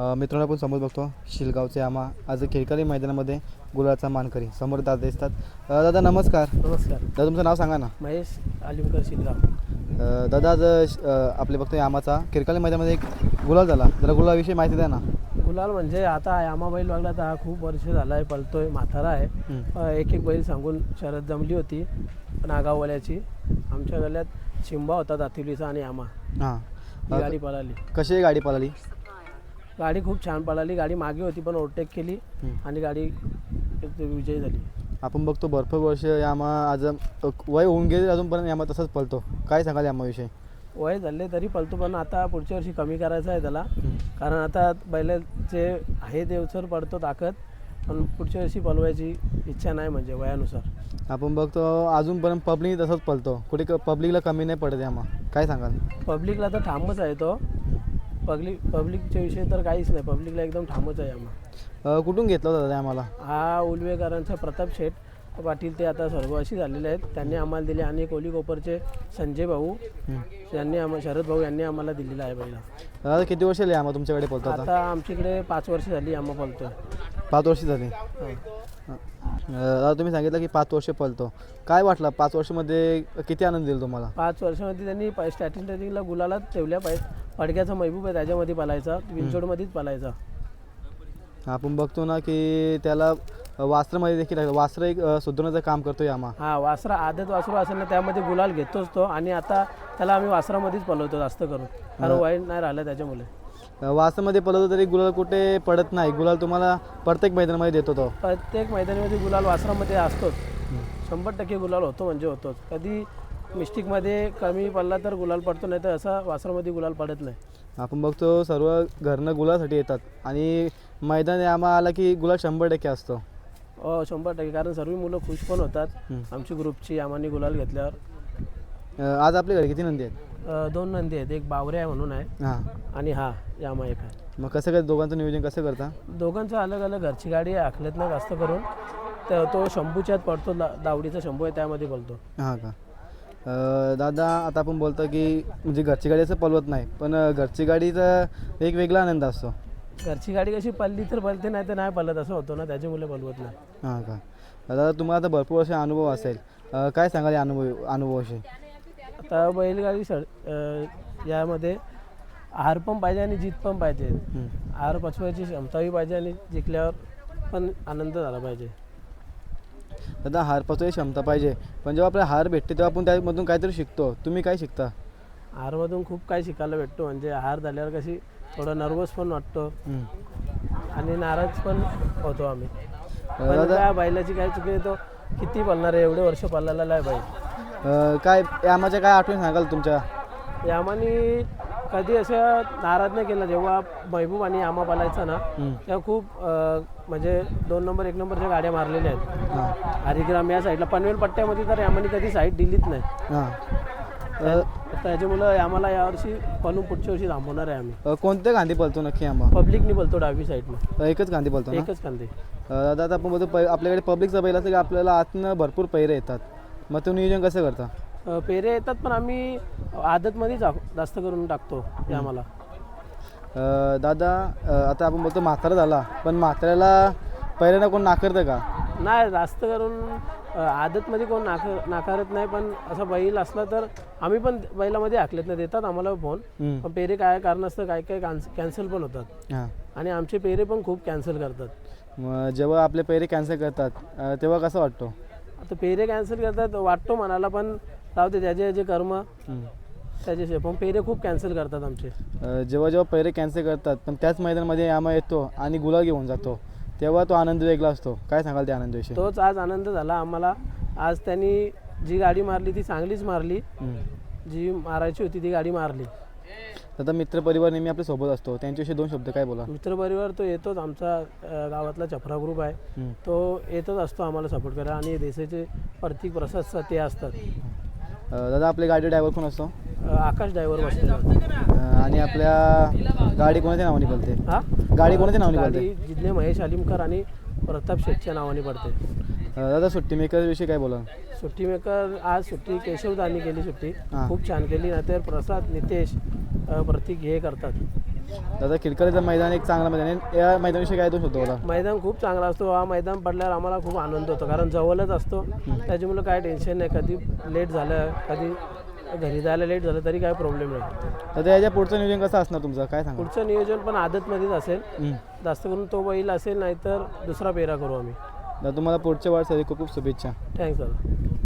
मित्रांनो आपण समोर बघतो शिलगावचे आमा आज खेळकरी मैदानामध्ये गुलाचा मानकरी समोर दादा दिसतात. अ, दादा नमस्कार. नमस्कार. दादा तुमचं नाव सांगा ना. महेश अलिमकर शिलगाव. अ, दादा आज अ, आपले बघतोय आमाचा किरकाली मैदानामध्ये एक गुलाल झाला. जरा गुलाविषयी माहिती द्या ना. गुलाल म्हणजे आता यामा बैल लागला तर हा खूप वर्ष झाला आहे पळतोय म्हातारा आहे. हं. अ, एक एक बैल सांगून शरद जमली होती नागाववाल्याची आमच्या गल्यात शिंबा होता दातिवलीचा आणि यामा हां. ही गाडी पळाली. कशी गाडी पळाली? गाडी खूप छान पळाली. गाडी मागे होती पण ओव्हरटेक केली. आणि गाडी विजयी झाली. आपण बघतो भरपूर वर्ष यामा आज वय होऊन गेले अजूनपर्यंत यामा तसंच पळतो. काय सांगाल यामाविषयी? वय झाले तरी पळतो पण आता पुढच्या वर्षी कमी करायचं आहे त्याला. कारण आता बैलाचे आहे देवसर पडतो ताकद पण पुढच्या वर्षी पळवायची इच्छा नाही म्हणजे वयानुसार. आपण बघतो अजूनपर्यंत पब्लिक तसंच पळतो. कुठे पब्लिकला कमी नाही पडत यामा. काय सांगाल? पब्लिकला तर ठामच आहे तो. पब्लिक पब्लिकच्या विषयी तर काहीच नाही. पब्लिकला एकदम ठामच आहे आम्हा. अ, कुठून घेतला होता दादा आम्हाला? हा उलवेकरांचा प्रताप शेठ पाटील ते आता सर्ववासी झालेले आहेत. त्यांनी आम्हाला दिले आणि कोली कोपरचे संजय भाऊ. यांनी आम्हा शरद भाऊ यांनी आम्हाला दिलेला आहे पहिला. दादा किती वर्ष झाली आम्हा तुमच्याकडे पळतो आता? आता आमच्याकडे पाच वर्ष झाली आम्हा पळतोय पाच वर्ष झाली. अं, दादा तुम्ही सांगितलं की पाच वर्ष पळतो काय वाटलं? पाच वर्षामध्ये किती आनंद दिला तुम्हाला? पाच वर्षामध्ये त्यांनी स्टार्टिंगला गुलाला ठेवल्या पाहिजे पडक्याचा महबूब आहे त्याच्यामध्ये पलायचा विंचोडमध्येच पलायचा. आपण बघतो ना की त्याला वास्त्रमध्ये देखील. वास्त्र एक सुधारण्याचं काम करतो यामा हा वासरा आदत वासरू असेल ना त्यामध्ये गुलाल घेतोच तो आणि आता त्याला आम्ही वासरामध्येच पलवतो जास्त करून. कारण वाईट नाही राहिलं त्याच्यामुळे. अं, वास्त्रमध्ये पळवतो तरी गुलाल कुठे पडत नाही. गुलाल तुम्हाला प्रत्येक मैदानामध्ये देतो तो. प्रत्येक मैदानामध्ये गुलाल वासरामध्ये असतोच. शंभर टक्के गुलाल होतो म्हणजे होतोच. कधी मिस्टिकमध्ये कमी पडला तर गुलाल पडतो नाही तर असा वासरामध्ये गुलाल पडत नाही. आपण बघतो सर्व घरनं गुलासाठी येतात. आणि मैदान यामा आला की गुलाल शंभर टक्के असतो. हो शंभर टक्के. कारण सर्व मुलं खुश पण होतात. आमची ग्रुपची आम्हाने गुलाल घेतल्यावर. अं, आज आपल्या घरी किती नंदी आहेत? अ, दोन नंदी आहेत. एक बावरे आहे म्हणून आहे. हां. आणि हा यामा एक आहे. मग कसं काय दोघांचं नियोजन कसं करता? दोघांचं अलग अलग. घरची गाडी आहे आखल्यातनं जास्त करून. तर तो शंभूच्यात पडतो दा- दावडीचा शंभू आहे त्यामध्ये पडतो. हां का? दादा आता आपण बोलतो की म्हणजे घरची गाडी असं पलवत नाही पण घरची गाडीचा एक वेगळा आनंद असतो. घरची गाडी कशी पडली तर पलते नाही तर नाही पलत असं होतं ना त्याच्यामुळे पलवत नाही. हां का? दादा तुम्हाला आता भरपूर वर्ष अनुभव असेल. अं, काय सांगाल या अनुभव अनुभवाशी आता बैलगाडी अ, यामध्ये हार पण पाहिजे आणि जीत पण पाहिजे. हं. हार पचवायची क्षमताही पाहिजे आणि जिंकल्यावर पण आनंद झाला पाहिजे. दादा हार पचवायची क्षमता पाहिजे. पण जेव्हा आपल्याला हार भेटते तेव्हा आपण त्यामधून काहीतरी शिकतो. तुम्ही काय शिकता? हारमधून खूप काही शिकायला भेटतो. म्हणजे हार झाल्यावर कशी थोडं नर्वस पण वाटतो. आणि नाराज पण होतो आम्ही. पण दादा त्या बैलाची काय चुकी तो किती पळणार आहे? एवढे वर्ष पळालेला आहे बैल अं, काय यामाच्या काय आठवण सांगाल तुमच्या? यामाने कधी असं नाराज नाही केला. जेव्हा महबूब आणि यामा पळायचा ना. तेव्हा खूप अ, म्हणजे दोन नंबर एक नंबरच्या गाड्या मारलेल्या आहेत. हरिग्राम या साईडला पनवेल पट्ट्यामध्ये तर यामाने कधी साईड दिलीच नाही. हां. अं, त्याच्यामुळं आम्हाला यावर्षी पळून पुढच्या वर्षी थांबवणार आहे आम्ही. अं, कोणत्या गांधी पळतो नक्की आंबा पब्लिकनी बोलतो डावी साईडनं एकच गांधी पळतो ना? एकच कांदे अं, दादा आपण बोलतो पै आपल्याकडे पब्लिकचा बैल असं की आपल्याला आतनं भरपूर पैरे येतात. मग ते नियोजन कसं करता? पेरे येतात पण आम्ही आदतमध्येच जास्त करून टाकतो ते आम्हाला. अं, दादा अं, आता आपण बोलतो म्हातारा झाला पण म्हाताऱ्याला पहिल्यांदा कोण नाकारतं का? नाही जास्त करून अ, आदतमध्ये कोण नाकार नाकारत नाही पण असं बैल असला तर आम्ही पण बैलामध्ये हाकलेत नाही देतात आम्हाला फोन. पण पेरे काय कारण असतं काय काय कॅन्सल पण होतात. हां. आणि आमचे पेरे पण खूप कॅन्सल करतात. मग जेव्हा आपले पैरे कॅन्सल करतात अं, तेव्हा कसं वाटतो? आता पेरे कॅन्सल करतात वाटतो मनाला पण दे त्याचे जे कर्म हं. त्याचे पण पेरे खूप कॅन्सल करतात आमचे. अं, जेव्हा जेव्हा पैरे कॅन्सल करतात पण त्याच मैदानामध्ये यामा येतो आणि गुलाल घेऊन जातो तेव्हा तो आनंद वेगळा असतो. काय सांगाल त्या आनंदाविषयी तोच आज आनंद झाला आम्हाला. आज त्यांनी जी गाडी मारली ती चांगलीच मारली. जी मारायची होती ती गाडी मारली. दादा मित्रपरिवार नेहमी आपल्यासोबत असतो. त्यांच्याविषयी दोन शब्द काय बोला? मित्रपरिवार तो येतोच. आमचा अ, गावातला चफरा ग्रुप आहे. तो येतच असतो आम्हाला सपोर्ट करायला. आणि देशाचे प्रतीक प्रसाद ते असतात. दादा आपली गाडी ड्रायव्हर कोण असतो? आकाश ड्रायव्हर अं, आणि आपल्या गाडी कोणाच्या नावाने हा? गाडी कोणाच्या नावाने बोलते गाडी जिल्हे महेश आलिमकर आणि प्रताप शेठच्या नावाने पडते. दादा सुट्टी मेकर विषयी काय बोला सुट्टी मेकर आज सुट्टी केशवदानी केली सुट्टी. हां. खूप छान केली. नाहीतर प्रसाद नितेश अ, प्रतीक हे करतात. दादा खिडकलीचं मैदान एक चांगलं मैदान आहे. या मैदानाविषयी काय दोष होतो मला मैदान खूप चांगला असतो. हा मैदान पडल्यावर आम्हाला खूप आनंद होतो. कारण जवळच असतो. त्याच्यामुळे काय टेन्शन नाही. कधी लेट झालं कधी घरी जायला लेट झालं तरी काय प्रॉब्लेम नाही. दादा याच्या पुढचं नियोजन कसं असणार तुमचं? काय सांगा पुढचं नियोजन पण आदतमध्येच असेल. जास्त करून तो बैल असेल नाहीतर दुसरा पेरा करू आम्ही. दादा तुम्हाला पुढच्या वाढसाठी खूप खूप शुभेच्छा. थँक्स दादा.